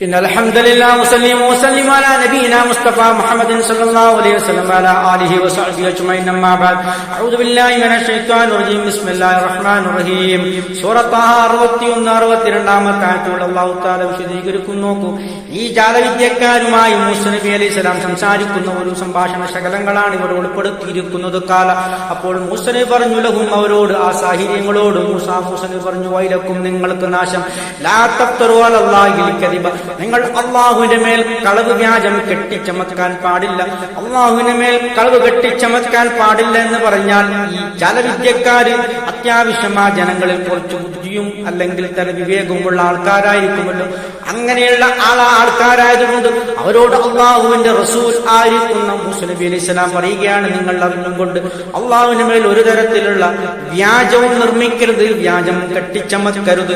إن الحمد لله وسلم وسلم على نبينا مصطفى محمد صلى الله عليه وسلم وعلى آله وصحبه أجمعين أما بعد أعوذ بالله من الشيطان الرجيم بسم الله الرحمن الرحيم സൂറത്ത് അറുപത്തിയൊന്ന് അറുപത്തിരണ്ടാമത്തെ ആയത്തോട് അള്ളാഹു താല വിശദീകരിക്കുന്നു നോക്കൂ ഈ ജാലവിദ്യക്കാരുമായി മൂസ നബി അലൈഹി സ്വലാം സംസാരിക്കുന്ന ഒരു സംഭാഷണ ശകലങ്ങളാണ് ഇവിടെ ഉൾപ്പെടുത്തിയിരിക്കുന്നത് കാല അപ്പോൾ മൂസനെ പറഞ്ഞു ലഹും അവരോട് ആ സാഹചര്യങ്ങളോട് മൂസ മൂസനെ പറഞ്ഞു വൈലക്കും നിങ്ങൾക്ക് നാശം ലാ തഫ്തറു അലല്ലാഹിൽ കദിബ നിങ്ങൾ അള്ളാഹുവിന്റെ മേൽ കളവ് വ്യാജം കെട്ടിച്ചമക്കാൻ പാടില്ല. അള്ളാഹുവിന്റെ മേൽ കളവ് കെട്ടിച്ചമക്കാൻ പാടില്ല എന്ന് പറഞ്ഞാൽ ഈ ജലവിദ്യക്കാര് അത്യാവശ്യം ജനങ്ങളിൽ കുറച്ച് ബുദ്ധിയും അല്ലെങ്കിൽ തല വിവേകവുമുള്ള ആൾക്കാരായിരിക്കുമല്ലോ. അങ്ങനെയുള്ള ആളാ ആൾക്കാരായതുകൊണ്ട് അവരോട് അള്ളാഹുവിന്റെ റസൂൽ ആയിരിക്കുന്ന മുസ്ലിബി നബി അലൈഹി സ്വലാം പറയുകയാണ് നിങ്ങൾ അറിഞ്ഞും കൊണ്ട് അള്ളാഹുവിന് മേൽ ഒരു തരത്തിലുള്ള വ്യാജവും നിർമ്മിക്കരുത് വ്യാജം കെട്ടിച്ചമക്കരുത്.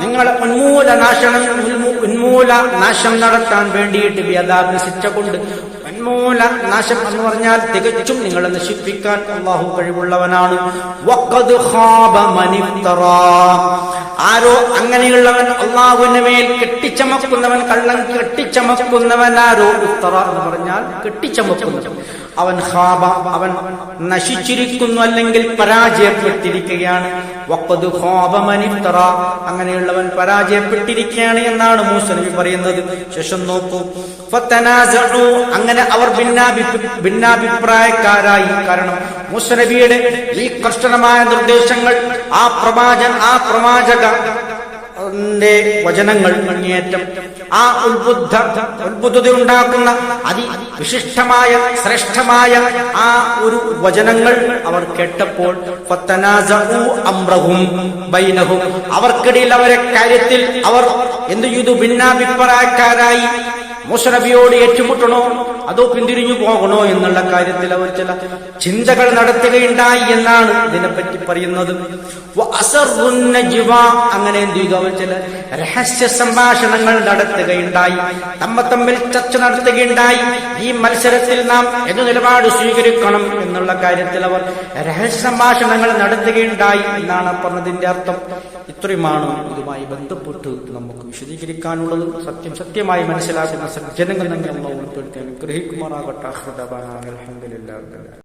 നിങ്ങൾ ഉന്മൂല നാശനം ഉന്മൂ- ഉന്മൂല നാശം നടത്താൻ വേണ്ടിയിട്ട് ശിക്ഷ കൊണ്ട് ഉന്മൂല നാശം എന്ന് പറഞ്ഞാൽ തികച്ചും നിങ്ങളെ നശിപ്പിക്കാൻ അള്ളാഹു കഴിവുള്ളവനാണ്. ആരോ അങ്ങനെയുള്ളവൻ അള്ളാഹുവിന് മേൽ കെട്ടിച്ചമക്കുന്നവൻ കള്ളം കെട്ടിച്ചമക്കുന്നവൻ ആരോ ഉത്തറ എന്ന് പറഞ്ഞാൽ കെട്ടിച്ചമക്കുന്നവൻ അവൻ ഹാബ അവൻ നശിച്ചിരിക്കുന്നു അല്ലെങ്കിൽ പരാജയപ്പെട്ടിരിക്കുകയാണ് വഖദ് ഖാബ മനിഫ്തറ. അങ്ങനെയുള്ളവൻ പരാജയപ്പെട്ടിരിക്കുകയാണ് എന്നാണ് മൂസ നബി പറയുന്നത് ശേഷം നോക്കൂ. അങ്ങനെ അവർ ഭിന്നാഭി ഭിന്നാഭിപ്രായക്കാരായി കാരണം മൂസ നബിയുടെ ഈ കർശനമായ നിർദ്ദേശങ്ങൾ ആ പ്രവാചൻ ആ പ്രവാചക വചനങ്ങൾ അങ്ങേയറ്റം ആ ഉത്ബുദ്ധ ഉത്ബുദ്ധത ഉണ്ടാക്കുന്ന അതി വിശിഷ്ടമായ ശ്രേഷ്ഠമായ ആ ഒരു വചനങ്ങൾ അവർ കേട്ടപ്പോൾ അവർക്കിടയിൽ അവരെ കാര്യത്തിൽ അവർ എന്ത് ചെയ്തു? ഭിന്നാഭിപ്രായക്കാരായി. മുഷറബിയോട് ഏറ്റുമുട്ടണോ? അതോ പിന്തിരിഞ്ഞു പോകണോ എന്നുള്ള കാര്യത്തിൽ അവർ ചില ചിന്തകൾ നടത്തുകയുണ്ടായി എന്നാണ് ഇതിനെപ്പറ്റി പറയുന്നത്. അങ്ങനെ എന്ത് ചെയ്തു? അവർ ചില രഹസ്യ സംഭാഷണങ്ങൾ നടത്തുകയുണ്ടായി. തമ്മ തമ്മിൽ ചർച്ച നടത്തുകയുണ്ടായി. ഈ മത്സരത്തിൽ നാം എന്ത് നിലപാട് സ്വീകരിക്കണം എന്നുള്ള കാര്യത്തിൽ അവർ രഹസ്യ സംഭാഷണങ്ങൾ നടത്തുകയുണ്ടായി എന്നാണ് പറഞ്ഞതിന്റെ അർത്ഥം. ഇത്രയുമാണ് ഇതുമായി ബന്ധപ്പെട്ട് നമുക്ക് വിശദീകരിക്കാനുള്ളത്. സത്യം സത്യമായി മനസ്സിലാക്കുന്ന സജ്ജനങ്ങൾ തന്നെ നമ്മൾ ഉൾപ്പെടുത്തി അനുഗ്രഹിക്കുമാറാകട്ടെ അഹമ്മദ് അൽഹംദുലില്ലാഹി